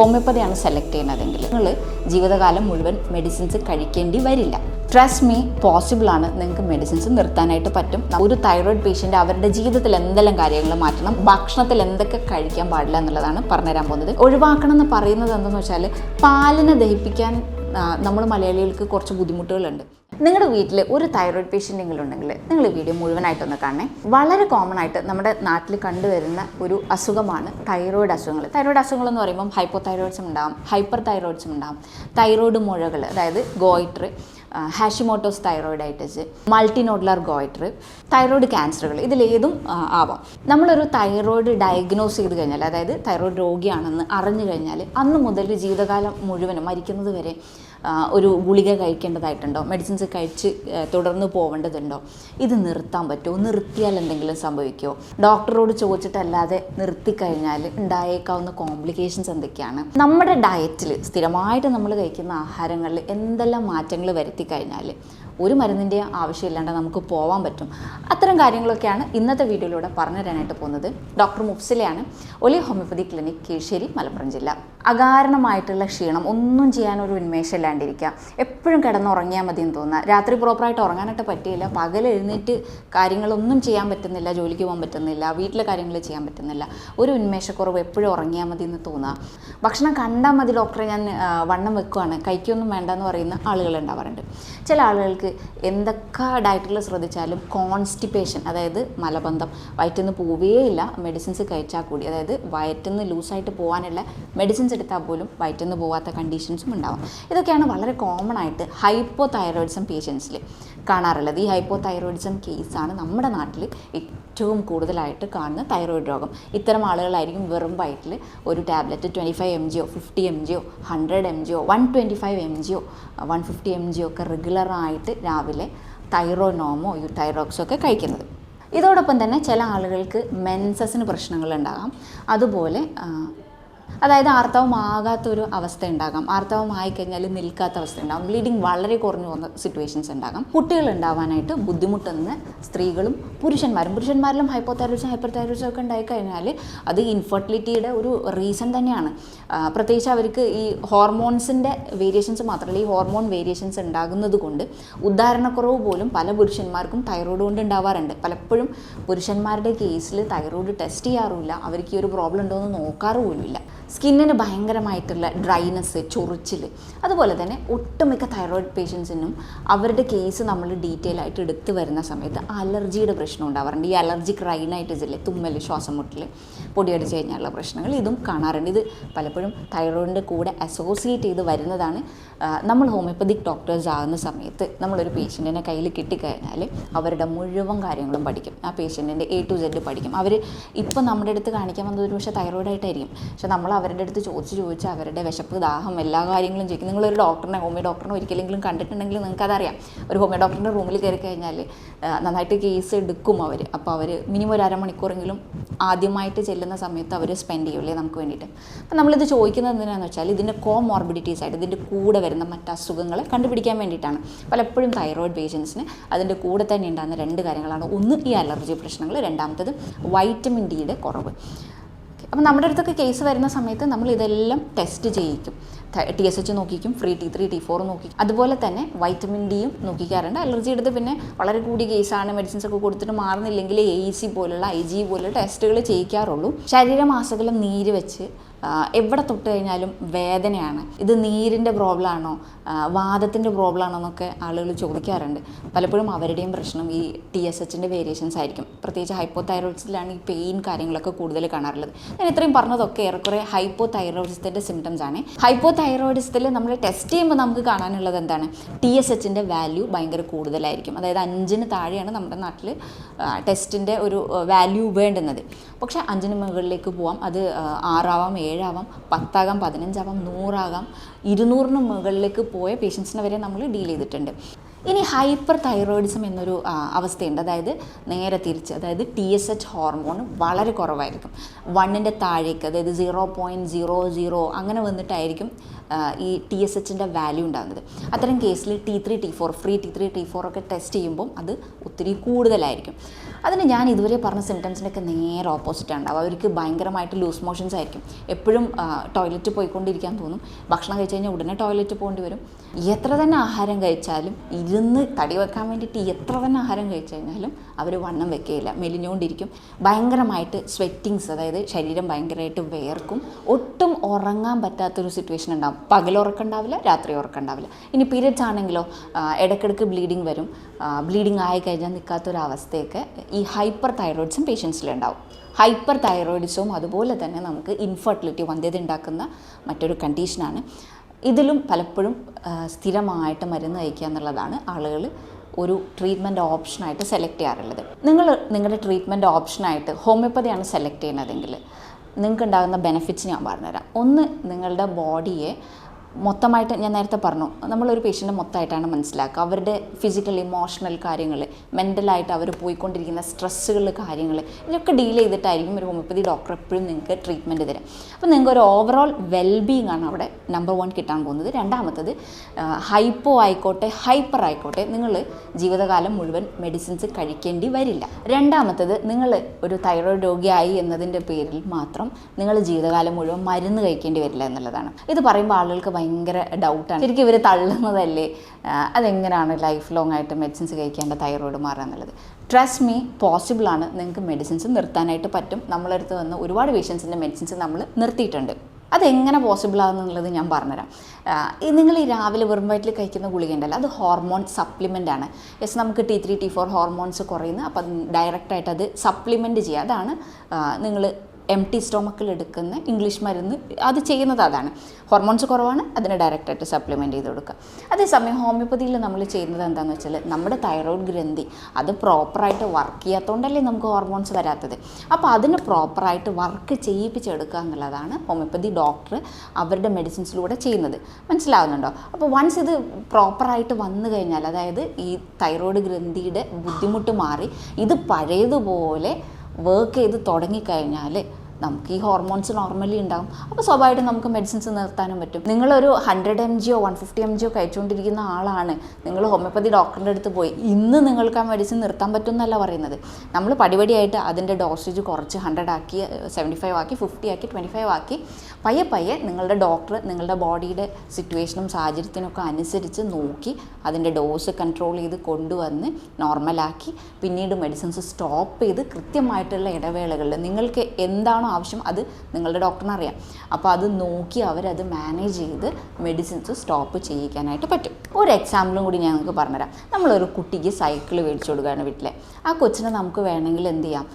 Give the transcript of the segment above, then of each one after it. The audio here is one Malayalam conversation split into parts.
ഹോമിയോപ്പതിയാണ് സെലക്ട് ചെയ്യുന്നതെങ്കിൽ നിങ്ങൾ ജീവിതകാലം മുഴുവൻ മെഡിസിൻസ് കഴിക്കേണ്ടി വരില്ല. ട്രസ്റ്റ് മീ പോസിബിൾ ആണ് നിങ്ങൾക്ക് മെഡിസിൻസ് നിർത്താനായിട്ട് പറ്റും. ഒരു തൈറോയിഡ് പേഷ്യന്റ് അവരുടെ ജീവിതത്തിൽ എന്തെല്ലാം കാര്യങ്ങൾ മാറ്റണം ഭക്ഷണത്തിൽ എന്തൊക്കെ കഴിക്കാൻ പാടില്ല എന്നുള്ളതാണ് പറഞ്ഞുതരാൻ പോകുന്നത്. ഒഴിവാക്കണം എന്ന് പറയുന്നത് എന്തെന്ന് വെച്ചാൽ പാലിനെ ദഹിപ്പിക്കാൻ നമ്മൾ മലയാളികൾക്ക് കുറച്ച് ബുദ്ധിമുട്ടുകളുണ്ട്. നിങ്ങളുടെ വീട്ടിൽ ഒരു തൈറോയ്ഡ് പേഷ്യന്റ് ഉണ്ടെങ്കിൽ നിങ്ങൾ ഈ വീഡിയോ മുഴുവനായിട്ടൊന്ന് കാണണേ. വളരെ കോമൺ ആയിട്ട് നമ്മുടെ നാട്ടിൽ കണ്ടുവരുന്ന ഒരു അസുഖമാണ് തൈറോയ്ഡ് അസുഖങ്ങൾ തൈറോയ്ഡ് അസുഖങ്ങൾ എന്ന് പറയുമ്പോൾ ഹൈപ്പോ തൈറോയിഡ്സും ഉണ്ടാവും ഹൈപ്പർ തൈറോയിഡ്സും ഉണ്ടാവും. തൈറോയ്ഡ് മുഴകൾ അതായത് goitre Hashimoto's thyroiditis multinodular goitre thyroid ക്യാൻസറുകൾ ഇതിലേതും ആവാം. നമ്മളൊരു തൈറോയ്ഡ് ഡയഗ്നോസ് ചെയ്ത് കഴിഞ്ഞാൽ അതായത് തൈറോയിഡ് രോഗിയാണെന്ന് അറിഞ്ഞു കഴിഞ്ഞാൽ അന്ന് മുതൽ ജീവിതകാലം മുഴുവനും മരിക്കുന്നത് വരെ ഒരു ഗുളിക കഴിക്കേണ്ടതായിട്ടുണ്ടോ? മെഡിസിൻസ് കഴിച്ച് തുടർന്ന് പോവേണ്ടതുണ്ടോ? ഇത് നിർത്താൻ പറ്റുമോ? നിർത്തിയാൽ എന്തെങ്കിലും സംഭവിക്കുമോ? ഡോക്ടറോട് ചോദിച്ചിട്ടല്ലാതെ നിർത്തിക്കഴിഞ്ഞാൽ ഉണ്ടായേക്കാവുന്ന കോംപ്ലിക്കേഷൻസ് എന്തൊക്കെയാണ്? നമ്മുടെ ഡയറ്റിൽ സ്ഥിരമായിട്ട് നമ്മൾ കഴിക്കുന്ന ആഹാരങ്ങളിൽ എന്തെല്ലാം മാറ്റങ്ങൾ വരുത്തി കഴിഞ്ഞാൽ ഒരു മരുന്നിന്റെ ആവശ്യമില്ലാണ്ട് നമുക്ക് പോകാൻ പറ്റും. അത്തരം കാര്യങ്ങളൊക്കെയാണ് ഇന്നത്തെ വീഡിയോയിലൂടെ പറഞ്ഞു തരാനായിട്ട് പോകുന്നത്. ഡോക്ടർ മുഫ്സിലയാണ്. ഒലി ഹോമിയോപ്പതി ക്ലിനിക് കീഴ്ശ്ശേരി മലപ്പുറം ജില്ല. അകാരണമായിട്ടുള്ള ക്ഷീണം ഒന്നും ചെയ്യാനൊരു ഉന്മേഷം ഇല്ലാണ്ടിരിക്കുക. എപ്പോഴും കിടന്നുറങ്ങിയാൽ മതി എന്ന് തോന്നുക രാത്രി പ്രോപ്പറായിട്ട് ഉറങ്ങാനായിട്ട് പറ്റിയില്ല. പകൽ എഴുന്നേറ്റ് കാര്യങ്ങളൊന്നും ചെയ്യാൻ പറ്റുന്നില്ല. ജോലിക്ക് പോകാൻ പറ്റുന്നില്ല. വീട്ടിലെ കാര്യങ്ങൾ ചെയ്യാൻ പറ്റുന്നില്ല. ഒരു ഉന്മേഷക്കുറവ് എപ്പോഴും ഉറങ്ങിയാൽ മതി എന്ന് തോന്നുക ഭക്ഷണം കണ്ടാൽ മതി ഡോക്ടറെ ഞാൻ വണ്ണം വെക്കുവാണ്. കഴിക്കൊന്നും വേണ്ട എന്ന് പറയുന്ന ആളുകൾ ഉണ്ടാവാറുണ്ട്. ചില ആളുകൾക്ക് എന്തൊക്കെ ഡയറ്റിൽ ശ്രദ്ധിച്ചാലും കോൺസ്റ്റിപ്പേഷൻ അതായത് മലബന്ധം വയറ്റിൽ നിന്ന് പോവുകയില്ല മെഡിസിൻസ് കഴിച്ചാൽ കൂടി. അതായത് വയറ്റിൽ നിന്ന് ലൂസായിട്ട് പോകാനുള്ള മെഡിസിൻസ് എടുത്താൽ പോലും വയറ്റിൽ നിന്ന് കണ്ടീഷൻസും ഉണ്ടാവും. ഇതൊക്കെയാണ് വളരെ കോമൺ ആയിട്ട് ഹൈപ്പോ തൈറോയിഡ്സം പേഷ്യൻസിൽ കാണാറുള്ളത്. ഈ ഹൈപ്പോ തൈറോയിഡിസം കേസാണ് നമ്മുടെ നാട്ടിൽ ഏറ്റവും കൂടുതലായിട്ട് കാണുന്ന തൈറോയിഡ് രോഗം. ഇത്തരം ആളുകളായിരിക്കും വെറും വയറ്റിൽ ഒരു tablet twenty five M G fifty M G hundred M G one twenty five M G one fifty M G ഒക്കെ റെഗുലറായിട്ട് രാവിലെ തൈറോനോമോ യു തൈറോക്സോ ഒക്കെ കഴിക്കുന്നത്. ഇതോടൊപ്പം തന്നെ ചില ആളുകൾക്ക് മെൻസസിന് പ്രശ്നങ്ങളുണ്ടാകാം അതുപോലെ അതായത് ആർത്തവമാകാത്തൊരു അവസ്ഥ ഉണ്ടാകാം ആർത്തവമായി കഴിഞ്ഞാൽ നിൽക്കാത്ത അവസ്ഥ ഉണ്ടാകും ബ്ലീഡിങ് വളരെ കുറഞ്ഞു പോകുന്ന സിറ്റുവേഷൻസ് ഉണ്ടാകാം. കുട്ടികൾ ഉണ്ടാവാനായിട്ട് ബുദ്ധിമുട്ടുന്ന സ്ത്രീകളും പുരുഷന്മാരും പുരുഷന്മാരിലും ഹൈപ്പോ തൈറോയിഡ്സും ഹൈപ്പർ തൈറോയിഡ്സും ഒക്കെ ഉണ്ടായിക്കഴിഞ്ഞാൽ അത് ഇൻഫെർട്ടിലിറ്റിയുടെ ഒരു റീസൺ തന്നെയാണ്. പ്രത്യേകിച്ച് അവർക്ക് ഈ ഹോർമോൺസിന്റെ വേരിയേഷൻസ് മാത്രമല്ല ഈ ഹോർമോൺ വേരിയേഷൻസ് ഉണ്ടാകുന്നത് കൊണ്ട് ഉദാഹരണക്കുറവ് പോലും പല പുരുഷന്മാർക്കും തൈറോയ്ഡ് കൊണ്ട് ഉണ്ടാവാറുണ്ട്. പലപ്പോഴും പുരുഷന്മാരുടെ കേസിൽ തൈറോയ്ഡ് ടെസ്റ്റ് ചെയ്യാറുമില്ല. അവർക്ക് ഈ ഒരു പ്രോബ്ലം ഉണ്ടോ എന്ന് നോക്കാറ് പോലുമില്ല സ്കിന്നിന് ഭയങ്കരമായിട്ടുള്ള ഡ്രൈനെസ് ചൊറിച്ചിൽ അതുപോലെ തന്നെ ഒട്ടുമിക്ക തൈറോയിഡ് പേഷ്യൻസിനും അവരുടെ കേസ് നമ്മൾ ഡീറ്റെയിൽ ആയിട്ട് എടുത്തു വരുന്ന സമയത്ത് അലർജിയുടെ പ്രശ്നം ഉണ്ടാവാറുണ്ട്. ഈ അലർജിക് റൈനൈറ്റിസ് ഇല്ലേ തുമ്മൽ ശ്വാസം മുട്ടൽ പൊടിയടിച്ച് കഴിഞ്ഞാലുള്ള പ്രശ്നങ്ങൾ ഇതും കാണാറുണ്ട്. ഇത് പലപ്പോഴും തൈറോയിഡിന്റെ കൂടെ അസോസിയേറ്റ് ചെയ്ത് വരുന്നതാണ്. നമ്മൾ ഹോമിയോപ്പതിക് ഡോക്ടേഴ്സ് ആകുന്ന സമയത്ത് നമ്മളൊരു പേഷ്യന്റിനെ കയ്യിൽ കിട്ടിക്കഴിഞ്ഞാൽ അവരുടെ മുഴുവൻ കാര്യങ്ങളും പഠിക്കും. ആ പേഷ്യന്റിന്റെ എ ടു സെഡ് പഠിക്കും. അവർ ഇപ്പോൾ നമ്മുടെ അടുത്ത് കാണിക്കാൻ വന്നത് ഒരു പക്ഷേ തൈറോയിഡായിട്ടായിരിക്കും പക്ഷെ നമ്മൾ അവരുടെ അടുത്ത് ചോദിച്ച് ചോദിച്ച് അവരുടെ വിശപ്പ് ദാഹം എല്ലാ കാര്യങ്ങളും ചോദിക്കും. നിങ്ങളൊരു ഡോക്ടറിനെ ഹോമിയോ ഡോക്ടറിനെ ഒരിക്കലെങ്കിലും കണ്ടിട്ടുണ്ടെങ്കിൽ നിങ്ങൾക്കതറിയാം ഒരു ഹോമിയോ ഡോക്ടറിന്റെ റൂമിൽ കയറി കഴിഞ്ഞാൽ നന്നായിട്ട് കേസ് എടുക്കും അവർ അപ്പോൾ അവർ മിനിമം ഒരു അരമണിക്കൂറെങ്കിലും ആദ്യമായിട്ട് ചെല്ലുന്ന സമയത്ത് അവർ സ്പെൻഡ് ചെയ്യൂലേ നമുക്ക് വേണ്ടിയിട്ട്. അപ്പം നമ്മളിത് ചോദിക്കുന്നത് എന്തിനാണെന്ന് വെച്ചാൽ ഇതിന്റെ കോ മോർബിഡിറ്റീസ് ആയിട്ട് ഇതിന്റെ കൂടെ വരുന്ന മറ്റ് അസുഖങ്ങളെ കണ്ടുപിടിക്കാൻ വേണ്ടിയിട്ടാണ്. പലപ്പോഴും തൈറോയിഡ് പേഷ്യൻസിന് അതിന്റെ കൂടെ തന്നെ ഉണ്ടാകുന്ന രണ്ട് കാര്യങ്ങളാണ്. ഒന്ന് ഈ അലർജി പ്രശ്നങ്ങൾ രണ്ടാമത്തത് വൈറ്റമിൻ ഡിയുടെ കുറവ്. അപ്പം നമ്മുടെ അടുത്തൊക്കെ കേസ് വരുന്ന സമയത്ത് നമ്മൾ ഇതെല്ലാം ടെസ്റ്റ് ചെയ്യിക്കും. T S H നോക്കിക്കും free T three T four നോക്കി അതുപോലെ തന്നെ വൈറ്റമിൻ ഡിയും നോക്കിക്കാറുണ്ട്. അലർജി എടുത്ത് പിന്നെ വളരെ കൂടിയ കേസാണ് മെഡിസിൻസ് ഒക്കെ കൊടുത്തിട്ട് മാറുന്നില്ലെങ്കിൽ എ സി പോലുള്ള ഐ ജി പോലുള്ള ടെസ്റ്റുകൾ ചെയ്യിക്കാറുള്ളൂ. ശരീരമാസകലം നീര് വെച്ച് എവിടെ തൊട്ട് കഴിഞ്ഞാലും വേദനയാണ്. ഇത് നീരിന്റെ പ്രോബ്ലം ആണോ? വാദത്തിന്റെ പ്രോബ്ലം ആണോ എന്നൊക്കെ ആളുകൾ ചോദിക്കാറുണ്ട്. പലപ്പോഴും അവരുടെയും പ്രശ്നം ഈ ടി എസ് എച്ചിന്റെ വേരിയേഷൻസ് ആയിരിക്കും. പ്രത്യേകിച്ച് ഹൈപ്പോ തൈറോയിഡ്സിലാണ് ഈ പെയിൻ കാര്യങ്ങളൊക്കെ കൂടുതൽ കാണാറുള്ളത്. ഞാൻ ഇത്രയും പറഞ്ഞതൊക്കെ ഏറെക്കുറെ ഹൈപ്പോ തൈറോയിഡ്സിന്റെ സിംറ്റംസ് ആണ്. ഹൈപ്പോ തൈറോയിഡ്സിൽ നമ്മൾ ടെസ്റ്റ് ചെയ്യുമ്പോൾ നമുക്ക് കാണാനുള്ളത് എന്താണ്? ടി എസ് എച്ചിന്റെ വാല്യൂ ഭയങ്കര കൂടുതലായിരിക്കും. അതായത് അഞ്ചിന് താഴെയാണ് നമ്മുടെ നാട്ടിൽ ടെസ്റ്റിന്റെ ഒരു വാല്യൂ വേണ്ടുന്നത്. പക്ഷേ അഞ്ചിന് മുകളിലേക്ക് പോവാം. അത് ആറാവാം ഏഴാവാം പത്താകാം പതിനഞ്ചാവാം നൂറാകാം ഇരുന്നൂറിന് മുകളിലേക്ക് പോയ പേഷ്യൻസിനെ വരെ നമ്മൾ ഡീൽ ചെയ്തിട്ടുണ്ട്. ഇനി ഹൈപ്പർ തൈറോയിഡിസം എന്നൊരു അവസ്ഥയുണ്ട്. അതായത് നേരെ തിരിച്ച് അതായത് ടി എസ് എച്ച് ഹോർമോൺ വളരെ കുറവായിരിക്കും. വണ്ണിന്റെ താഴേക്ക് അതായത് സീറോ പോയിന്റ് സീറോ സീറോ അങ്ങനെ വന്നിട്ടായിരിക്കും ഈ ടി എസ് എച്ചിന്റെ വാല്യൂ ഉണ്ടാകുന്നത്. അത്തരം കേസിൽ T three T four free T three T four ഒക്കെ ടെസ്റ്റ് ചെയ്യുമ്പം അത് ഒത്തിരി കൂടുതലായിരിക്കും. അതിന് ഞാൻ ഇതുവരെ പറഞ്ഞ സിംറ്റംസിനൊക്കെ നേരെ ഓപ്പോസിറ്റ് ഉണ്ടാവും അവർക്ക് ഭയങ്കരമായിട്ട് ലൂസ് മോഷൻസ് ആയിരിക്കും. എപ്പോഴും ടോയ്ലറ്റ് പോയിക്കൊണ്ടിരിക്കാൻ തോന്നും. ഭക്ഷണം കഴിച്ച് കഴിഞ്ഞാൽ ഉടനെ ടോയ്ലറ്റ് പോകേണ്ടി വരും. എത്ര തന്നെ ആഹാരം കഴിച്ചാലും ഇരുന്ന് തടി വെക്കാൻ വേണ്ടിയിട്ട് എത്ര തന്നെ ആഹാരം കഴിച്ചു കഴിഞ്ഞാലും അവർ വണ്ണം വെക്കുകയില്ല മെലിഞ്ഞുകൊണ്ടിരിക്കും. ഭയങ്കരമായിട്ട് സ്വെറ്റിങ്സ് അതായത് ശരീരം ഭയങ്കരമായിട്ട് വേർക്കും. ഒട്ടും ഉറങ്ങാൻ പറ്റാത്തൊരു സിറ്റുവേഷൻ ഉണ്ടാവും. പകൽ ഉറക്കം ഉണ്ടാവില്ല രാത്രി ഉറക്കം ഉണ്ടാവില്ല. ഇനി പീരിയഡ്സ് ആണെങ്കിലോ ഇടയ്ക്കിടയ്ക്ക് ബ്ലീഡിങ് വരും. ബ്ലീഡിങ് ആയി കഴിഞ്ഞാൽ നിൽക്കാത്തൊരവസ്ഥയൊക്കെ ഈ ഹൈപ്പർ തൈറോയിഡ്സും പേഷ്യൻസിലുണ്ടാവും ഹൈപ്പർ തൈറോയിഡിസവും അതുപോലെ തന്നെ നമുക്ക് ഇൻഫെർട്ടിലിറ്റി വന്ധ്യത ഉണ്ടാക്കുന്ന മറ്റൊരു കണ്ടീഷനാണ് ഇതിലും പലപ്പോഴും സ്ഥിരമായിട്ട് മരുന്ന് കഴിക്കുക എന്നുള്ളതാണ് ആളുകൾ ഒരു ട്രീറ്റ്മെന്റ് ഓപ്ഷനായിട്ട് സെലക്ട് ചെയ്യാറുള്ളത്. നിങ്ങൾ നിങ്ങളുടെ ട്രീറ്റ്മെന്റ് ഓപ്ഷനായിട്ട് ഹോമിയോപ്പതിയാണ് സെലക്ട് ചെയ്യുന്നതെങ്കിൽ നിങ്ങൾക്ക് ഉണ്ടാകുന്ന ബെനിഫിറ്റ്സ് ഞാൻ പറഞ്ഞുതരാം. ഒന്ന് നിങ്ങളുടെ ബോഡിയെ മൊത്തമായിട്ട് ഞാൻ നേരത്തെ പറഞ്ഞു നമ്മളൊരു പേഷ്യന്റെ മൊത്തമായിട്ടാണ് മനസ്സിലാക്കുക. അവരുടെ ഫിസിക്കൽ ഇമോഷണൽ കാര്യങ്ങൾ മെന്റലായിട്ട് അവർ പോയിക്കൊണ്ടിരിക്കുന്ന സ്ട്രെസ്സുകൾ കാര്യങ്ങൾ ഇതൊക്കെ ഡീൽ ചെയ്തിട്ടായിരിക്കും ഒരു ഹോമിയോപ്പതി ഡോക്ടർ എപ്പോഴും നിങ്ങൾക്ക് ട്രീറ്റ്മെന്റ് തരാം. അപ്പോൾ നിങ്ങൾക്ക് ഒരു ഓവറോൾ വെൽബീങ് ആണ് അവിടെ നമ്പർ വൺ കിട്ടാൻ പോകുന്നത്. രണ്ടാമത്തത് ഹൈപ്പോ ആയിക്കോട്ടെ ഹൈപ്പർ ആയിക്കോട്ടെ നിങ്ങൾ ജീവിതകാലം മുഴുവൻ മെഡിസിൻസ് കഴിക്കേണ്ടി വരില്ല. രണ്ടാമത്തത് നിങ്ങൾ ഒരു തൈറോയ്ഡ് രോഗിയായി എന്നതിന്റെ പേരിൽ മാത്രം നിങ്ങൾ ജീവിതകാലം മുഴുവൻ മരുന്ന് കഴിക്കേണ്ടി വരില്ല എന്നുള്ളതാണ്. ഇത് പറയുമ്പോൾ ആളുകൾക്ക് ഭയങ്കര ഡൗട്ടാണ് ശരിക്കും ഇവർ തള്ളുന്നതല്ലേ? അതെങ്ങനെയാണ് ലൈഫ് ലോങ് ആയിട്ട് മെഡിസിൻസ് കഴിക്കേണ്ട തൈറോയിഡ് മാറുക എന്നുള്ളത്? ട്രസ്റ്റ് മീ പോസിബിളാണ് നിങ്ങൾക്ക് മെഡിസിൻസ് നിർത്താനായിട്ട് പറ്റും. നമ്മളടുത്ത് വന്ന് ഒരുപാട് പേഷ്യൻസിന്റെ മെഡിസിൻസ് നമ്മൾ നിർത്തിയിട്ടുണ്ട്. അതെങ്ങനെ പോസിബിൾ ആകുന്നുള്ളത് ഞാൻ പറഞ്ഞുതരാം. നിങ്ങൾ ഈ രാവിലെ വെറും വയറ്റിൽ കഴിക്കുന്ന ഗുളിക ഉണ്ടല്ലോ അത് ഹോർമോൺ സപ്ലിമെന്റ് ആണ്. യെസ് നമുക്ക് T three T four hormones കുറയുന്നു. അപ്പം ഡയറക്റ്റായിട്ട് അത് സപ്ലിമെന്റ് ചെയ്യുക. അതാണ് നിങ്ങൾ എം ടി സ്റ്റോമക്കിൽ എടുക്കുന്ന ഇംഗ്ലീഷ് മരുന്ന് അത് ചെയ്യുന്നത് അതാണ്. ഹോർമോൺസ് കുറവാണ് അതിന് ഡയറക്റ്റായിട്ട് സപ്ലിമെന്റ് ചെയ്ത് കൊടുക്കുക. അതേസമയം ഹോമിയോപ്പതിയിൽ നമ്മൾ ചെയ്യുന്നത് എന്താണെന്ന് വെച്ചാൽ നമ്മുടെ തൈറോയ്ഡ് ഗ്രന്ഥി അത് പ്രോപ്പറായിട്ട് വർക്ക് ചെയ്യാത്തതുകൊണ്ടല്ലേ നമുക്ക് ഹോർമോൺസ് വരാത്തത്. അപ്പോൾ അതിന് പ്രോപ്പറായിട്ട് വർക്ക് ചെയ്യിപ്പിച്ചെടുക്കുക എന്നുള്ളതാണ് ഹോമിയോപ്പതി ഡോക്ടർ അവരുടെ മെഡിസിൻസിലൂടെ ചെയ്യുന്നത്. മനസ്സിലാവുന്നുണ്ടോ? അപ്പോൾ വൺസ് ഇത് പ്രോപ്പറായിട്ട് വന്നു കഴിഞ്ഞാൽ അതായത് ഈ തൈറോയ്ഡ് ഗ്രന്ഥിയുടെ ബുദ്ധിമുട്ട് മാറി ഇത് പഴയതുപോലെ വർക്ക് ചെയ്ത് തുടങ്ങിക്കഴിഞ്ഞാൽ നമുക്ക് ഈ ഹോർമോൺസ് നോർമലി ഉണ്ടാകും അപ്പോൾ സ്വാഭാവികമായിട്ടും നമുക്ക് മെഡിസിൻസ് നിർത്താനും പറ്റും. നിങ്ങളൊരു hundred M G one fifty M G കഴിച്ചുകൊണ്ടിരിക്കുന്ന ആളാണ്. നിങ്ങൾ ഹോമിയോപ്പതി ഡോക്ടറിന്റെ അടുത്ത് പോയി. ഇന്ന് നിങ്ങൾക്ക് ആ മെഡിസിൻ നിർത്താൻ പറ്റും എന്നല്ല പറയുന്നത്. നമ്മൾ പടിപടിയായിട്ട് അതിന്റെ ഡോസേജ് കുറച്ച് ഹൺഡ്രഡ് ആക്കി സെവന്റി ഫൈവ് ആക്കി ഫിഫ്റ്റി ആക്കി ട്വന്റി ഫൈവ് ആക്കി പയ്യെ പയ്യെ നിങ്ങളുടെ ഡോക്ടർ നിങ്ങളുടെ ബോഡിയുടെ സിറ്റുവേഷനും സാഹചര്യത്തിനൊക്കെ അനുസരിച്ച് നോക്കി അതിന്റെ ഡോസ് കൺട്രോൾ ചെയ്ത് കൊണ്ടുവന്ന് നോർമലാക്കി പിന്നീട് മെഡിസിൻസ് സ്റ്റോപ്പ് ചെയ്ത് കൃത്യമായിട്ടുള്ള ഇടവേളകളിൽ നിങ്ങൾക്ക് എന്താണോ ആവശ്യം അത് നിങ്ങളുടെ ഡോക്ടറിന് അറിയാം. അപ്പോൾ അത് നോക്കി അവരത് മാനേജ് ചെയ്ത് മെഡിസിൻസ് സ്റ്റോപ്പ് ചെയ്യിക്കാനായിട്ട് പറ്റും. ഒരു എക്സാമ്പിളും കൂടി ഞാൻ നിങ്ങൾക്ക് പറഞ്ഞുതരാം. നമ്മളൊരു കുട്ടിക്ക് സൈക്കിൾ മേടിച്ചു കൊടുക്കുകയാണ് വീട്ടിലെ. ആ കൊച്ചിനെ നമുക്ക് വേണമെങ്കിൽ എന്ത് ചെയ്യാം?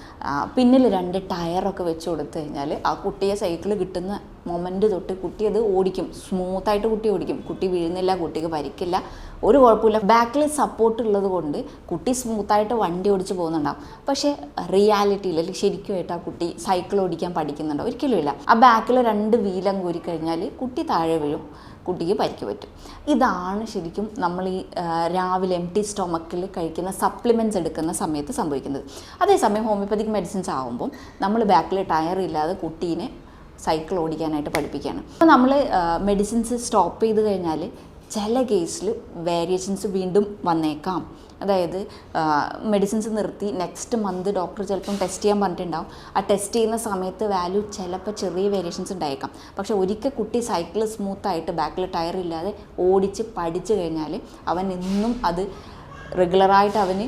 പിന്നിൽ രണ്ട് ടയറൊക്കെ വെച്ച് കൊടുത്തു കഴിഞ്ഞാൽ ആ കുട്ടിയെ സൈക്കിൾ കിട്ടുന്ന മൊമെന്റ് തൊട്ട് കുട്ടി അത് ഓടിക്കും. സ്മൂത്തായിട്ട് കുട്ടി ഓടിക്കും. കുട്ടി വീഴുന്നില്ല കുട്ടിക്ക് പരിക്കില്ല ഒരു കുഴപ്പമില്ല. ബാക്കിൽ സപ്പോർട്ട് ഉള്ളത് കൊണ്ട് കുട്ടി സ്മൂത്തായിട്ട് വണ്ടി ഓടിച്ച് പോകുന്നുണ്ടാവും. പക്ഷേ റിയാലിറ്റിയിൽ അല്ലെങ്കിൽ ശരിക്കുമായിട്ട് ആ കുട്ടി സൈക്കിൾ ഓടിക്കാൻ പഠിക്കുന്നുണ്ടോ? ഒരിക്കലും ഇല്ല. ആ ബാക്കിൽ രണ്ട് വീലം കോരി കഴിഞ്ഞാൽ കുട്ടി താഴെ വീഴും. കുട്ടിക്ക് പരിക്ക് പറ്റും. ഇതാണ് ശരിക്കും നമ്മൾ ഈ രാവിലെ എം ടി സ്റ്റൊമക്കിൽ കഴിക്കുന്ന സപ്ലിമെന്റ്സ് എടുക്കുന്ന സമയത്ത് സംഭവിക്കുന്നത്. അതേസമയം ഹോമിയോപ്പതിക് മെഡിസിൻസ് ആകുമ്പം നമ്മൾ ബാക്കിൽ ടയർ ഇല്ലാതെ കുട്ടീനെ സൈക്കിൾ ഓടിക്കാനായിട്ട് പഠിപ്പിക്കുകയാണ്. അപ്പോൾ നമ്മൾ മെഡിസിൻസ് സ്റ്റോപ്പ് ചെയ്ത് കഴിഞ്ഞാൽ ചില കേസിൽ വേരിയേഷൻസ് വീണ്ടും വന്നേക്കാം. അതായത് മെഡിസിൻസ് നിർത്തി നെക്സ്റ്റ് മന്ത് ഡോക്ടർ ചിലപ്പം ടെസ്റ്റ് ചെയ്യാൻ പറഞ്ഞിട്ടുണ്ടാവും. ആ ടെസ്റ്റ് ചെയ്യുന്ന സമയത്ത് വാല്യൂ ചിലപ്പോൾ ചെറിയ വേരിയേഷൻസ് ഉണ്ടായേക്കാം. പക്ഷേ ഒരിക്കൽ കുട്ടി സൈക്കിൾ സ്മൂത്തായിട്ട് ബാക്കിൽ ടയർ ഇല്ലാതെ ഓടിച്ച് പഠിച്ചു കഴിഞ്ഞാൽ അവൻ ഇന്നും അത് റെഗുലറായിട്ട് അവന്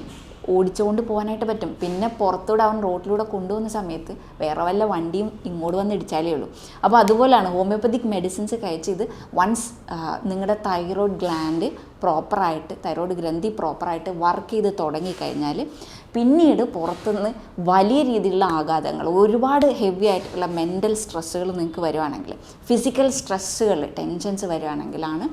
ഓടിച്ചുകൊണ്ട് പോകാനായിട്ട് പറ്റും. പിന്നെ പുറത്തൂടെ അവൻ റോട്ടിലൂടെ കൊണ്ടുപോകുന്ന സമയത്ത് വേറെ വല്ല വണ്ടിയും ഇങ്ങോട്ട് വന്ന് ഇടിച്ചാലേ ഉള്ളൂ. അപ്പോൾ അതുപോലെയാണ് ഹോമിയോപ്പതിക് മെഡിസിൻസ് കഴിച്ച് ഇത് വൺസ് നിങ്ങളുടെ തൈറോയ്ഡ് ഗ്ലാൻഡ് പ്രോപ്പറായിട്ട് തൈറോയ്ഡ് ഗ്രന്ഥി പ്രോപ്പറായിട്ട് വർക്ക് ചെയ്ത് തുടങ്ങിക്കഴിഞ്ഞാൽ പിന്നീട് പുറത്തുനിന്ന് വലിയ രീതിയിലുള്ള ആഘാതങ്ങൾ ഒരുപാട് ഹെവി ആയിട്ടുള്ള മെന്റൽ സ്ട്രെസ്സുകൾ നിങ്ങൾക്ക് വരുവാണെങ്കിൽ ഫിസിക്കൽ സ്ട്രെസ്സുകൾ ടെൻഷൻസ് വരുവാണെങ്കിലാണ്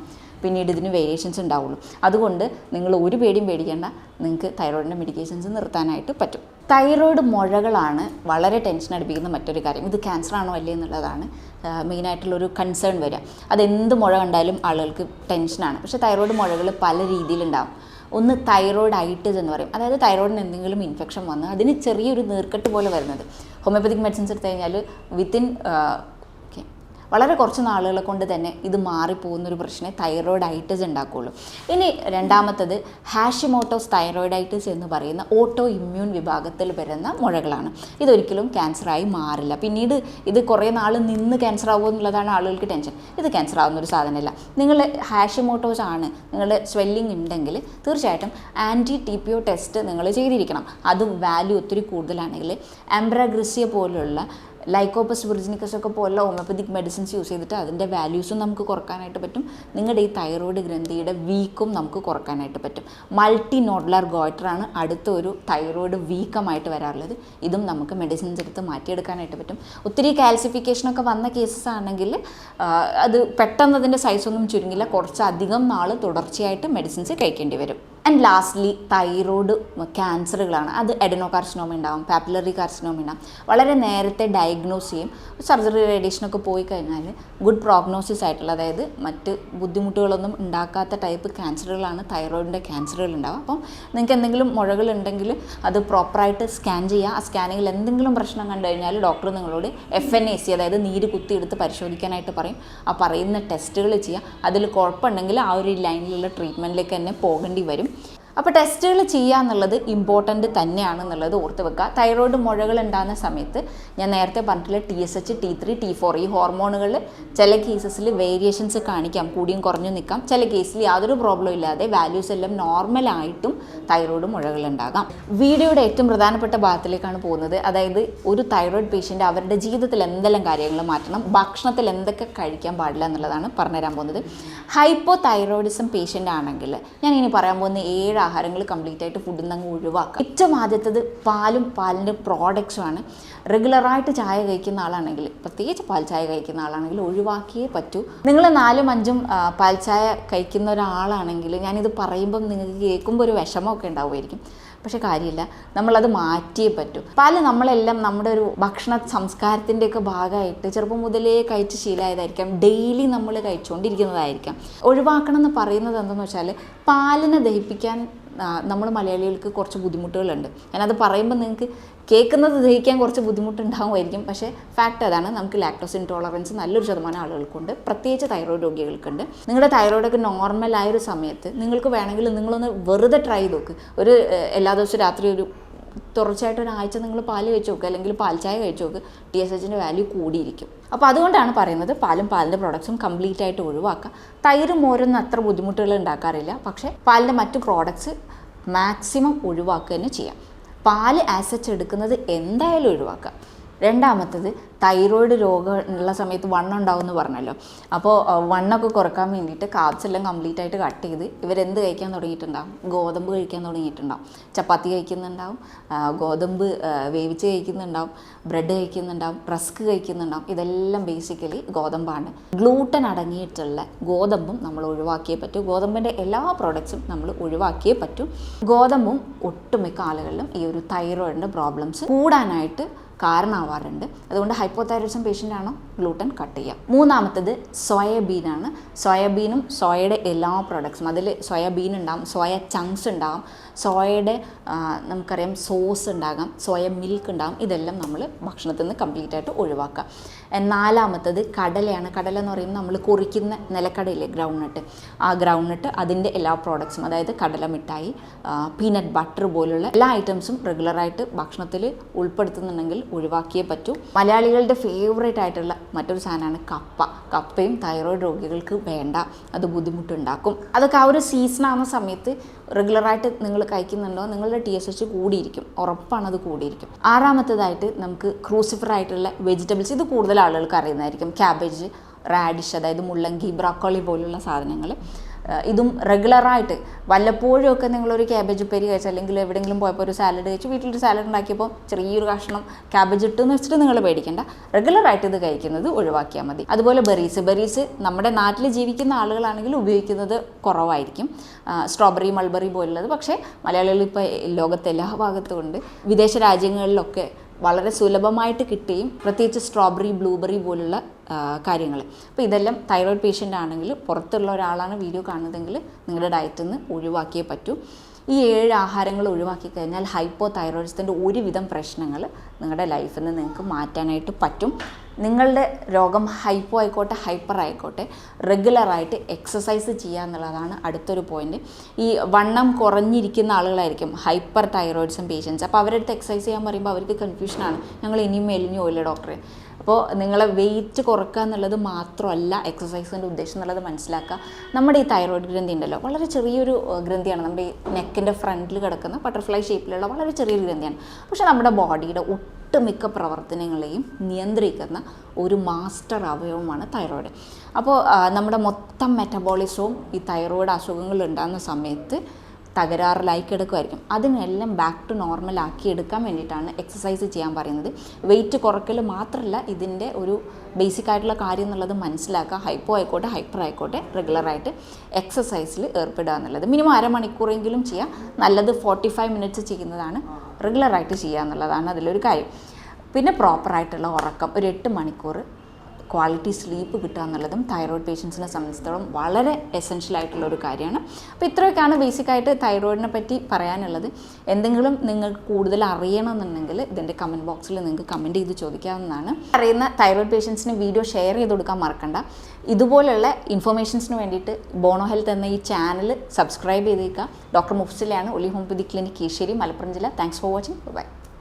പിന്നീട് ഇതിന് വേരിയേഷൻസ് ഉണ്ടാവുള്ളൂ. അതുകൊണ്ട് നിങ്ങൾ ഒരു പേടിയും പേടിക്കേണ്ട. നിങ്ങൾക്ക് തൈറോയിഡിന്റെ മെഡിക്കേഷൻസ് നിർത്താനായിട്ട് പറ്റും. തൈറോയിഡ് മുഴകളാണ് വളരെ ടെൻഷൻ അടിപ്പിക്കുന്ന മറ്റൊരു കാര്യം. ഇത് ക്യാൻസർ ആണോ അല്ലേ എന്നുള്ളതാണ് മെയിനായിട്ടുള്ളൊരു കൺസേൺ വരിക. അതെന്ത് മുഴ കണ്ടാലും ആളുകൾക്ക് ടെൻഷനാണ് പക്ഷേ തൈറോയിഡ് മുഴകൾ പല രീതിയിലുണ്ടാകും ഒന്ന് തൈറോയിഡ് എന്ന് പറയും. അതായത് തൈറോയിഡിന് എന്തെങ്കിലും ഇൻഫെക്ഷൻ വന്ന് അതിന് ചെറിയൊരു നീർക്കെട്ട് പോലെ വരുന്നത്. ഹോമിയോപ്പതിക് മെഡിസിൻസ് എടുത്തു കഴിഞ്ഞാൽ വിത്തിൻ വളരെ കുറച്ച് നാളുകളെ കൊണ്ട് തന്നെ ഇത് മാറിപ്പോകുന്ന ഒരു പ്രശ്നം തൈറോയിഡൈറ്റിസ് ഉണ്ടാക്കുകയുള്ളൂ. ഇനി രണ്ടാമത്തത് ഹാഷിമോട്ടോസ് തൈറോയിഡൈറ്റിസ് എന്ന് പറയുന്ന ഓട്ടോ ഇമ്മ്യൂൺ വിഭാഗത്തിൽ വരുന്ന മുഴകളാണ്. ഇതൊരിക്കലും ക്യാൻസറായി മാറില്ല. പിന്നീട് ഇത് കുറേ നാൾ നിന്ന് ക്യാൻസർ ആവുമോ എന്നുള്ളതാണ് ആളുകൾക്ക് ടെൻഷൻ ഇത് ക്യാൻസർ ആവുന്ന ഒരു സാധനമല്ല. നിങ്ങൾ ഹാഷിമോട്ടോസ് ആണ് നിങ്ങളുടെ സ്വെല്ലിംഗ് ഉണ്ടെങ്കിൽ തീർച്ചയായിട്ടും anti T P O test നിങ്ങൾ ചെയ്തിരിക്കണം. അതും വാല്യൂ ഒത്തിരി കൂടുതലാണെങ്കിൽ ആംബ്രാഗ്രിസിയ പോലുള്ള ലൈക്കോപ്പസ് വിർജിനിക്കസ് ഒക്കെ പോലുള്ള ഹോമിയോപ്പതിക് മെഡിസിൻസ് യൂസ് ചെയ്തിട്ട് അതിന്റെ വാല്യൂസും നമുക്ക് കുറക്കാനായിട്ട് പറ്റും. നിങ്ങളുടെ ഈ തൈറോയിഡ് ഗ്രന്ഥിയുടെ വീക്കും നമുക്ക് കുറക്കാനായിട്ട് പറ്റും. മൾട്ടി നോഡുലാർ ഗോയിറ്ററാണ് അടുത്ത ഒരു തൈറോയ്ഡ് വീക്കമായിട്ട് വരാറുള്ളത്. ഇതും നമുക്ക് മെഡിസിൻസ് എടുത്ത് മാറ്റിയെടുക്കാനായിട്ട് പറ്റും. ഒത്തിരി കാൽസിഫിക്കേഷനൊക്കെ വന്ന കേസസ് ആണെങ്കിൽ അത് പെട്ടെന്ന് അതിന്റെ സൈസൊന്നും ചുരുങ്ങില്ല. കുറച്ചധികം നാൾ തുടർച്ചയായിട്ട് മെഡിസിൻസ് കഴിക്കേണ്ടി വരും. ആൻഡ് ലാസ്റ്റ്ലി തൈറോയ്ഡ് ക്യാൻസറുകളാണ് അത് എഡനോ കാർസിനോമ ഉണ്ടാവും പാപ്പുലറി കാർസിനോമ ഉണ്ടാവും. വളരെ നേരത്തെ ഡയഗ്നോസ് ചെയ്യും. സർജറി റേഡിയേഷനൊക്കെ പോയി കഴിഞ്ഞാൽ ഗുഡ് പ്രോഗ്നോസിസ് ആയിട്ടുള്ള അതായത് മറ്റ് ബുദ്ധിമുട്ടുകളൊന്നും ഉണ്ടാക്കാത്ത ടൈപ്പ് ക്യാൻസറുകളാണ് തൈറോയിഡിന്റെ ക്യാൻസറുകൾ ഉണ്ടാവുക. അപ്പം നിങ്ങൾക്ക് എന്തെങ്കിലും മുഴകൾ ഉണ്ടെങ്കിൽ അത് പ്രോപ്പറായിട്ട് സ്കാൻ ചെയ്യുക. ആ സ്കാനിങ്ങിൽ എന്തെങ്കിലും പ്രശ്നം കണ്ടു കഴിഞ്ഞാൽ ഡോക്ടർ നിങ്ങളോട് എഫ് എൻ എ സി അതായത് നീര് കുത്തിയെടുത്ത് പരിശോധിക്കാനായിട്ട് പറയും. ആ പറയുന്ന ടെസ്റ്റുകൾ ചെയ്യുക. അതിൽ കുഴപ്പമുണ്ടെങ്കിൽ ആ ഒരു ലൈനിലുള്ള ട്രീറ്റ്മെന്റിലേക്ക് തന്നെ പോകേണ്ടി വരും. അപ്പോൾ ടെസ്റ്റുകൾ ചെയ്യുക എന്നുള്ളത് ഇമ്പോർട്ടന്റ് തന്നെയാണ് എന്നുള്ളത് ഓർത്ത് വെക്കുക. തൈറോയ്ഡ് മുഴകൾ ഉണ്ടാകുന്ന സമയത്ത് ഞാൻ നേരത്തെ പറഞ്ഞിട്ടുള്ള T S H T three T four ഈ ഹോർമോണുകളിൽ ചില കേസസിൽ വേരിയേഷൻസ് കാണിക്കാം. കൂടിയും കുറഞ്ഞും നിൽക്കാം. ചില കേസിൽ യാതൊരു പ്രോബ്ലം ഇല്ലാതെ വാല്യൂസ് എല്ലാം നോർമലായിട്ടും തൈറോയ്ഡ് മുഴകൾ ഉണ്ടാകാം. വീഡിയോയുടെ ഏറ്റവും പ്രധാനപ്പെട്ട ഭാഗത്തിലേക്കാണ് പോകുന്നത്. അതായത് ഒരു തൈറോയ്ഡ് പേഷ്യന്റ് അവരുടെ ജീവിതത്തിൽ എന്തെല്ലാം കാര്യങ്ങൾ മാറ്റണം ഭക്ഷണത്തിൽ എന്തൊക്കെ കഴിക്കാൻ പാടില്ല എന്നുള്ളതാണ് പറഞ്ഞുതരാൻ പോകുന്നത്. ഹൈപ്പോ തൈറോയിഡിസം പേഷ്യന്റ് ആണെങ്കിൽ ഞാൻ ഇനി പറയാൻ പോകുന്ന ഏഴ് ആഹാരങ്ങൾ കംപ്ലീറ്റ് ആയിട്ട് ഫുഡിൽ നിന്ന് അങ്ങ് ഒഴിവാക്കുക ഏറ്റവും ആദ്യത്തത് പാലും പാലിന്റെ പ്രോഡക്ട്സുമാണ് റെഗുലറായിട്ട് ചായ കഴിക്കുന്ന ആളാണെങ്കിൽ പ്രത്യേകിച്ച് പാൽ ചായ കഴിക്കുന്ന ആളാണെങ്കിൽ ഒഴിവാക്കിയേ പറ്റൂ. നിങ്ങൾ നാലും അഞ്ചും പാൽ ചായ കഴിക്കുന്ന ഒരാളാണെങ്കിൽ ഞാനിത് പറയുമ്പം നിങ്ങൾക്ക് കേൾക്കുമ്പോൾ ഒരു വിഷമമൊക്കെ ഉണ്ടാവുമായിരിക്കും. പക്ഷെ കാര്യമില്ല. നമ്മളത് മാറ്റിയേ പറ്റൂ. പല നമ്മളെല്ലാം നമ്മുടെ ഒരു ഭക്ഷണ സംസ്കാരത്തിന്റെയൊക്കെ ഭാഗമായിട്ട് ചെറുപ്പം മുതലേ കഴിച്ച് ശീലമായതായിരിക്കാം. ഡെയിലി നമ്മൾ കഴിച്ചുകൊണ്ടിരിക്കുന്നതായിരിക്കാം. ഒഴിവാക്കണം എന്ന് പറയുന്നത് എന്തെന്ന് വെച്ചാൽ പാലിനെ ദഹിപ്പിക്കാൻ നമ്മൾ മലയാളികൾക്ക് കുറച്ച് ബുദ്ധിമുട്ടുകളുണ്ട്. ഞാനത് പറയുമ്പോൾ നിങ്ങൾക്ക് കേൾക്കുന്നത് ദഹിക്കാൻ കുറച്ച് ബുദ്ധിമുട്ടുണ്ടാകുമായിരിക്കും പക്ഷേ ഫാക്റ്റ് അതാണ്. നമുക്ക് ലാക്ടോസ് ഇൻടോളറൻസ് നല്ലൊരു ശതമാനം ആളുകൾക്കുണ്ട്. പ്രത്യേകിച്ച് തൈറോയ്ഡ് രോഗികൾക്കുണ്ട്. നിങ്ങളുടെ തൈറോയ്ഡൊക്കെ ഒരു സമയത്ത് നിങ്ങൾക്ക് വേണമെങ്കിൽ നിങ്ങളൊന്ന് വെറുതെ ട്രൈ നോക്ക്. ഒരു എല്ലാ ദിവസവും രാത്രി ഒരു തുടർച്ചയായിട്ട് ഒരാഴ്ച നിങ്ങൾ പാൽ കഴിച്ച് നോക്കുക അല്ലെങ്കിൽ പാൽ ചായ കഴിച്ച് നോക്ക് ടി എസ് എച്ചിന്റെ വാല്യൂ കൂടിയിരിക്കും. അപ്പോൾ അതുകൊണ്ടാണ് പറയുന്നത് പാലും പാലിന്റെ പ്രോഡക്ട്സും കംപ്ലീറ്റ് ആയിട്ട് ഒഴിവാക്കുക. തൈരും മോരൊന്നും അത്ര ബുദ്ധിമുട്ടുകൾ ഉണ്ടാക്കാറില്ല. പക്ഷേ പാലിന്റെ മറ്റു പ്രോഡക്ട്സ് മാക്സിമം ഒഴിവാക്കുക തന്നെ ചെയ്യാം. പാൽ ആസച്ച് എടുക്കുന്നത് എന്തായാലും ഒഴിവാക്കുക. രണ്ടാമത്തത് തൈറോയിഡ് രോഗം ഉള്ള സമയത്ത് വണ്ണം ഉണ്ടാവും എന്ന് പറഞ്ഞല്ലോ അപ്പോൾ വണ്ണൊക്കെ കുറയ്ക്കാൻ വേണ്ടിയിട്ട് കാബ്സ് എല്ലാം കംപ്ലീറ്റ് ആയിട്ട് കട്ട് ചെയ്ത് ഇവരെന്ത് കഴിക്കാൻ തുടങ്ങിയിട്ടുണ്ടാവും? ഗോതമ്പ് കഴിക്കാൻ തുടങ്ങിയിട്ടുണ്ടാവും. ചപ്പാത്തി കഴിക്കുന്നുണ്ടാവും ഗോതമ്പ് വേവിച്ച് കഴിക്കുന്നുണ്ടാവും ബ്രെഡ് കഴിക്കുന്നുണ്ടാവും റസ്ക് കഴിക്കുന്നുണ്ടാവും. ഇതെല്ലാം ബേസിക്കലി ഗോതമ്പാണ്. ഗ്ലൂട്ടൻ അടങ്ങിയിട്ടുള്ള ഗോതമ്പും നമ്മൾ ഒഴിവാക്കിയേ പറ്റൂ. ഗോതമ്പിന്റെ എല്ലാ പ്രോഡക്റ്റ്സും നമ്മൾ ഒഴിവാക്കിയേ പറ്റൂ. ഗോതമ്പും ഒട്ടുമിക്ക ആളുകളിലും ഈ ഒരു തൈറോയിഡിന്റെ പ്രോബ്ലംസ് കൂടാനായിട്ട് കാരണമാവാറുണ്ട്. അതുകൊണ്ട് ഹൈപ്പോതൈറോയിസം പേഷ്യന്റ് ആണോ? ഗ്ലൂട്ടൻ കട്ട് ചെയ്യുക മൂന്നാമത്തത് സോയാബീനാണ് സോയാബീനും സോയയുടെ എല്ലാ പ്രോഡക്ട്സും അതിൽ സോയാബീൻ ഉണ്ടാകും സോയ ചങ്ക്സ് ഉണ്ടാകും സോയയുടെ നമുക്കറിയാം സോസ് ഉണ്ടാകാം സോയ മിൽക്ക് ഉണ്ടാകും ഇതെല്ലാം നമ്മൾ ഭക്ഷണത്തിൽ നിന്ന് കംപ്ലീറ്റ് ആയിട്ട് ഒഴിവാക്കുക നാലാമത്തത് കടലയാണ്. കടല എന്ന് പറയുമ്പോൾ നമ്മൾ കുറിക്കുന്ന നിലക്കടയില്ലേ ഗ്രൗണ്ട്നട്ട്. ആ ഗ്രൗണ്ട്നട്ട് അതിന്റെ എല്ലാ പ്രോഡക്ട്സും അതായത് കടല മിഠായി പീനട്ട് ബട്ടർ പോലുള്ള എല്ലാ ഐറ്റംസും റെഗുലറായിട്ട് ഭക്ഷണത്തിൽ ഉൾപ്പെടുത്തുന്നുണ്ടെങ്കിൽ ഒഴിവാക്കിയേ പറ്റൂ. മലയാളികളുടെ ഫേവറേറ്റ് ആയിട്ടുള്ള മറ്റൊരു സാധനമാണ് കപ്പ. കപ്പയും തൈറോയിഡ് രോഗികൾക്ക് വേണ്ട അത് ബുദ്ധിമുട്ടുണ്ടാക്കും. അതൊക്കെ ആ ഒരു സീസൺ ആവുന്ന സമയത്ത് റെഗുലറായിട്ട് നിങ്ങൾ കഴിക്കുന്നുണ്ടോ നിങ്ങളുടെ ടി എസ് എച്ച് കൂടിയിരിക്കും. ഉറപ്പാണ് അത് കൂടിയിരിക്കും. ആറാമത്തേതായിട്ട് നമുക്ക് ക്രൂസിഫർ ആയിട്ടുള്ള വെജിറ്റബിൾസ് ഇത് കൂടുതൽ ആളുകൾക്ക് അറിയുന്നതായിരിക്കും. ക്യാബേജ് റാഡിഷ് അതായത് മുള്ളങ്കി ബ്രോക്കോളി പോലുള്ള സാധനങ്ങൾ. ഇതും റെഗുലറായിട്ട് വല്ലപ്പോഴും ഒക്കെ നിങ്ങളൊരു ക്യാബേജ് ഉപ്പേരി കഴിച്ചു അല്ലെങ്കിൽ എവിടെയെങ്കിലും പോയപ്പോൾ ഒരു സാലഡ് കഴിച്ചു വീട്ടിലൊരു സാലഡ് ഉണ്ടാക്കിയപ്പോൾ ചെറിയൊരു കഷ്ണം ക്യാബേജ് ഇട്ടെന്ന് വെച്ചിട്ട് നിങ്ങൾ പേടിക്കേണ്ട. റെഗുലറായിട്ട് ഇത് കഴിക്കുന്നത് ഒഴിവാക്കിയാൽ മതി. അതുപോലെ ബെറീസ് ബെറീസ് നമ്മുടെ നാട്ടിൽ ജീവിക്കുന്ന ആളുകളാണെങ്കിൽ ഉപയോഗിക്കുന്നത് കുറവായിരിക്കും. സ്ട്രോബെറി മൾബറി പോലുള്ളത്. പക്ഷേ മലയാളികൾ ഇപ്പോൾ ലോകത്തെ എല്ലാ ഭാഗത്തും ഉണ്ട്. വിദേശ രാജ്യങ്ങളിലൊക്കെ വളരെ സുലഭമായിട്ട് കിട്ടുകയും പ്രത്യേകിച്ച് സ്ട്രോബെറി ബ്ലൂബെറി പോലുള്ള കാര്യങ്ങൾ. അപ്പോൾ ഇതെല്ലാം തൈറോയ്ഡ് പേഷ്യന്റ് ആണെങ്കിൽ പുറത്തുള്ള ഒരാളാണ് വീഡിയോ കാണുന്നതെങ്കിൽ നിങ്ങളുടെ ഡയറ്റിൽ നിന്ന് ഒഴിവാക്കിയേ പറ്റൂ. ഈ ഏഴ് ആഹാരങ്ങൾ ഒഴിവാക്കി കഴിഞ്ഞാൽ ഹൈപ്പോ തൈറോയിഡ്സിന്റെ ഒരുവിധം പ്രശ്നങ്ങൾ നിങ്ങളുടെ ലൈഫിൽ നിന്ന് നിങ്ങൾക്ക് മാറ്റാനായിട്ട് പറ്റും. നിങ്ങളുടെ രോഗം ഹൈപ്പോ ആയിക്കോട്ടെ ഹൈപ്പർ ആയിക്കോട്ടെ റെഗുലറായിട്ട് എക്സസൈസ് ചെയ്യുക എന്നുള്ളതാണ് അടുത്തൊരു പോയിന്റ് ഈ വണ്ണം കുറഞ്ഞിരിക്കുന്ന ആളുകളായിരിക്കും ഹൈപ്പർ തൈറോയിഡ്സും പേഷ്യൻസ് അപ്പോൾ അവരെടുത്ത് എക്സസൈസ് ചെയ്യാൻ പറയുമ്പോൾ അവർക്ക് കൺഫ്യൂഷനാണ് ഞങ്ങൾ ഇനിയും മെലിഞ്ഞു പോയില്ല ഡോക്ടറെ അപ്പോൾ നിങ്ങളെ വെയിറ്റ് കുറക്കുക എന്നുള്ളത് മാത്രമല്ല എക്സസൈസിന്റെ ഉദ്ദേശം എന്നുള്ളത് മനസ്സിലാക്കുക. നമ്മുടെ ഈ തൈറോയിഡ് ഗ്രന്ഥി ഉണ്ടല്ലോ വളരെ ചെറിയൊരു ഗ്രന്ഥിയാണ്. നമ്മുടെ ഈ നെക്കിന്റെ ഫ്രണ്ടിൽ കിടക്കുന്ന ബട്ടർഫ്ലൈ ഷേപ്പിലുള്ള വളരെ ചെറിയൊരു ഗ്രന്ഥിയാണ്. പക്ഷേ നമ്മുടെ ബോഡിയുടെ ഒട്ടുമിക്ക പ്രവർത്തനങ്ങളെയും നിയന്ത്രിക്കുന്ന ഒരു മാസ്റ്റർ അവയവമാണ് തൈറോയിഡ് അപ്പോൾ നമ്മുടെ മൊത്തം മെറ്റബോളിസവും ഈ തൈറോയിഡ് അസുഖങ്ങൾ ഉണ്ടാകുന്ന സമയത്ത് തകരാറിലായി കിടക്കുമായിരിക്കും അതിനെല്ലാം ബാക്ക് ടു നോർമൽ ആക്കി എടുക്കാൻ വേണ്ടിയിട്ടാണ് എക്സസൈസ് ചെയ്യാൻ പറയുന്നത്. വെയിറ്റ് കുറയ്ക്കൽ മാത്രമല്ല ഇതിന്റെ ഒരു ബേസിക് ആയിട്ടുള്ള കാര്യം എന്നുള്ളത് മനസ്സിലാക്കുക. ഹൈപ്പോ ആയിക്കോട്ടെ ഹൈപ്പർ ആയിക്കോട്ടെ റെഗുലറായിട്ട് എക്സസൈസിൽ ഏർപ്പെടുക എന്നുള്ളത്. മിനിമം അരമണിക്കൂറെങ്കിലും ചെയ്യുക നല്ലത് ഫോർട്ടി ഫൈവ് മിനിറ്റ്സ് ചെയ്യുന്നതാണ്. റെഗുലറായിട്ട് ചെയ്യുക എന്നുള്ളതാണ് അതിലൊരു കാര്യം. പിന്നെ പ്രോപ്പറായിട്ടുള്ള ഉറക്കം. ഒരു എട്ട് മണിക്കൂർ ക്വാളിറ്റി സ്ലീപ്പ് കിട്ടുക എന്നുള്ളതും തൈറോയ്ഡ് പേഷ്യൻസിനെ സംബന്ധിച്ചിടത്തോളം വളരെ എസെൻഷ്യൽ ആയിട്ടുള്ള ഒരു കാര്യമാണ്. അപ്പോൾ ഇത്രയൊക്കെയാണ് ബേസിക്കായിട്ട് തൈറോയിഡിനെ പറ്റി പറയാനുള്ളത്. എന്തെങ്കിലും നിങ്ങൾക്ക് കൂടുതൽ അറിയണമെന്നുണ്ടെങ്കിൽ ഇതിന്റെ കമന്റ് ബോക്സിൽ നിങ്ങൾക്ക് കമന്റ് ചെയ്ത് ചോദിക്കാവുന്നതാണ്. അറിയുന്ന തൈറോയ്ഡ് പേഷ്യൻസിന് വീഡിയോ ഷെയർ ചെയ്ത് കൊടുക്കാൻ മറക്കണ്ട. ഇതുപോലുള്ള ഇൻഫർമേഷൻസിന് വേണ്ടിയിട്ട് ബോണോ ഹെൽത്ത് എന്ന ഈ ചാനൽ സബ്സ്ക്രൈബ് ചെയ്തേക്കുക. ഡോക്ടർ മുഫ്സിലാണ് ഒലി ഹോമിയോപ്പതി ക്ലിനിക് ഈശ്വരി മലപ്പുറം ജില്ല. Thanks for watching bye